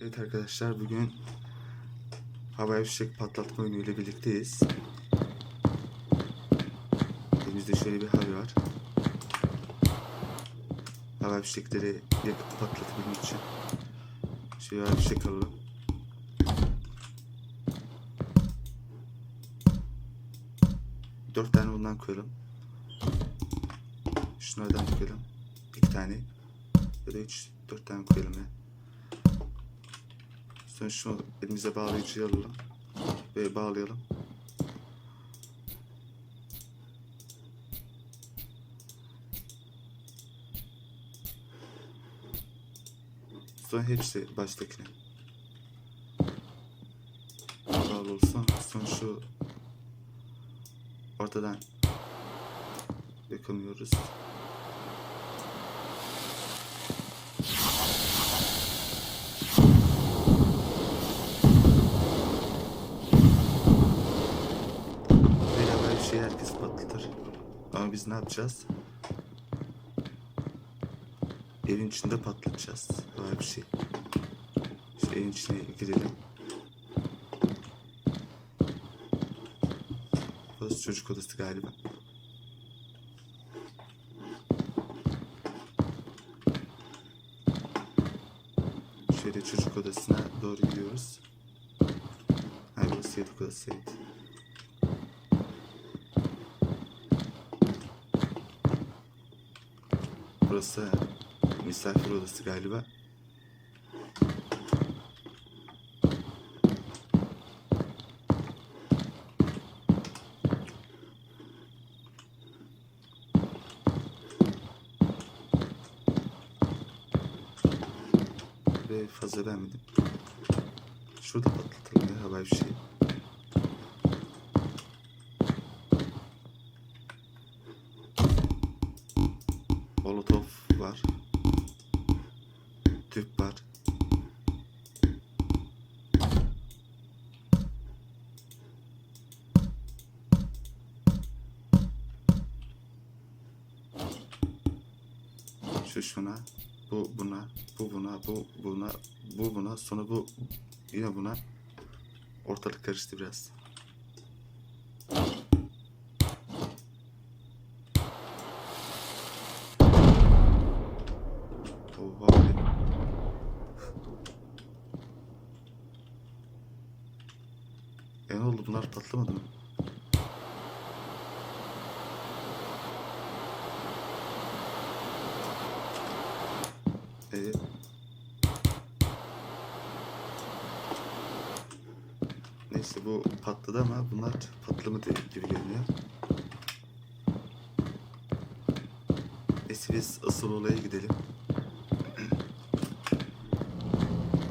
Evet arkadaşlar bugün havai fişek patlatma oyunu ile birlikteyiz. Elimizde şöyle bir hal var. Havai fişekleri yakıp patlatabilmek için. Şöyle havai fişek alalım. Dört tane bundan koyalım. Şunlardan koyalım. İki tane. Ya da üç, dört tane koyalım ya. Sonra şu elimize bağlayıcıyı alalım. Ve bağlayalım. Sonra hepsi baştakine. Bağlı olsun. Sonra şu ortadan yakamıyoruz. Beraber bir şey herkes patlatır. Ama biz ne yapacağız? Evin içinde patlatacağız. Böyle bir şey. İşte evin içine girelim. Burası çocuk odası galiba. Şöyle çocuk odasına doğru gidiyoruz. Hayır burası yatak odasıydı. Burası misafir odası galiba. Ve fazla beğenmedim. Şurada patlatalım ya havai bir şey. Tüp var. Şu şuna, bu buna, bu buna, bu buna, bu buna, sonra bu yine buna. Ortalık karıştı biraz. Ne oldu bunlar patlamadı mı? E Neyse bu patladı ama bunlar patlamadı gibi görünüyor. Neyse biz asıl olaya gidelim.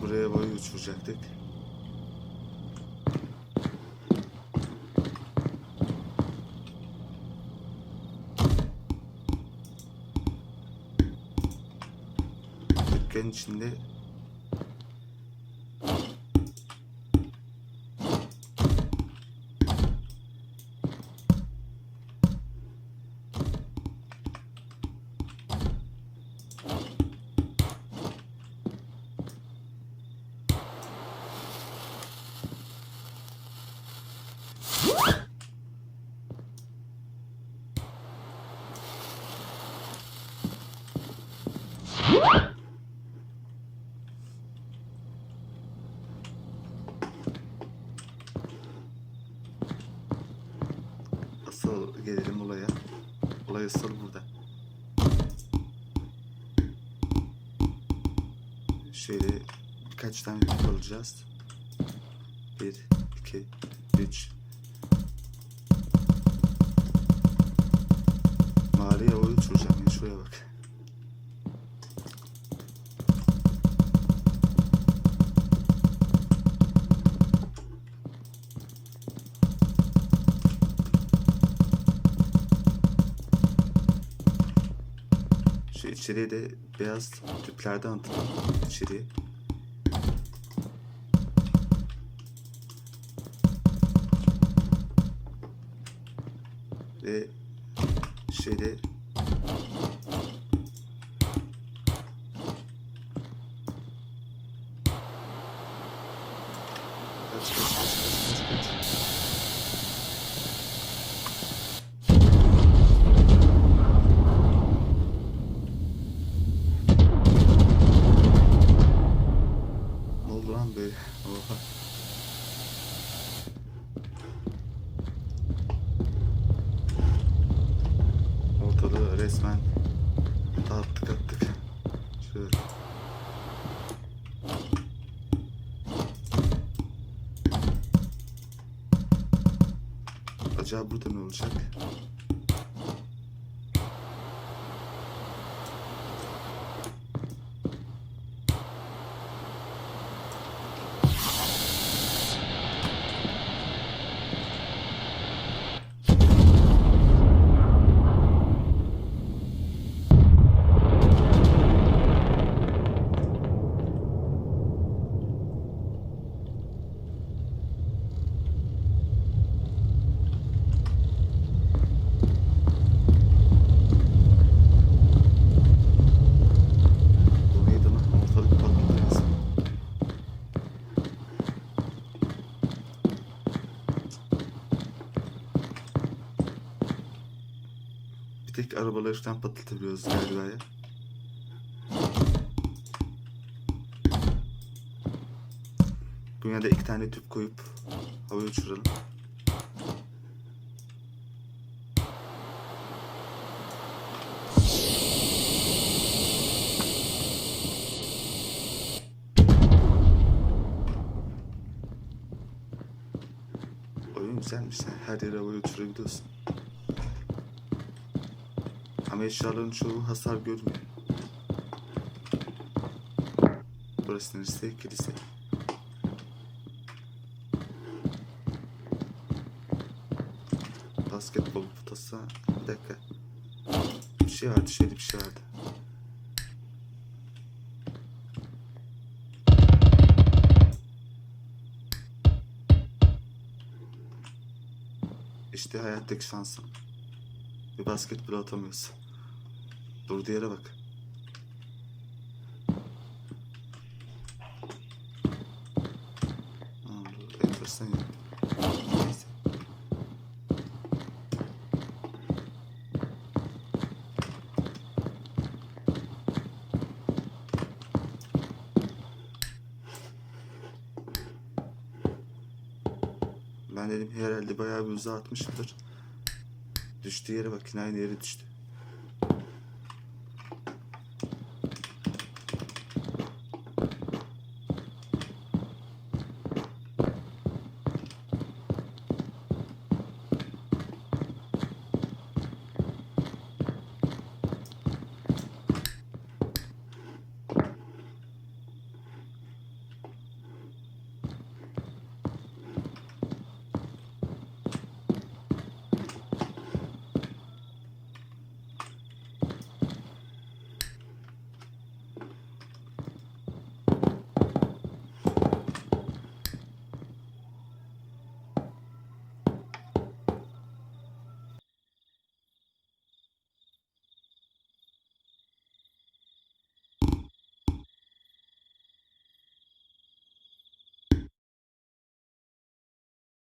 Buraya boyu uçuracaktık. Dükkanın içinde asıl gelelim olaya. Asıl burada. Şöyle birkaç tane tip alacağız. Bir, iki, üç. Mağaraya oy uçuracağım ya şuraya bak. Şu içeriye de beyaz tüplerden atalım içeriye. Ve şeyde kaç kaç Acaba burada ne olacak? Bu neydi lan? Ortalık patladı resmen. Bir tek arabaları falan patlatabiliyoruz galiba ya. Dünyada iki tane tüp koyup havaya uçuralım. Oyun güzelmiş ya. Her yere havaya uçurabiliyorsun. Ama eşyaların çoğu hasar görmüyor. Burası neresi? Kilise. Basketbol potası. Bir dakika. Bir şey vardı, şöyle bir şey vardı. İşte hayattaki şansım. Bir basketbol atamıyorsun. Durduğu yere bak. Ben dedim herhalde bayağı bir uzağa atmışımdır. Düştüğü yere bak yine aynı yere düştü.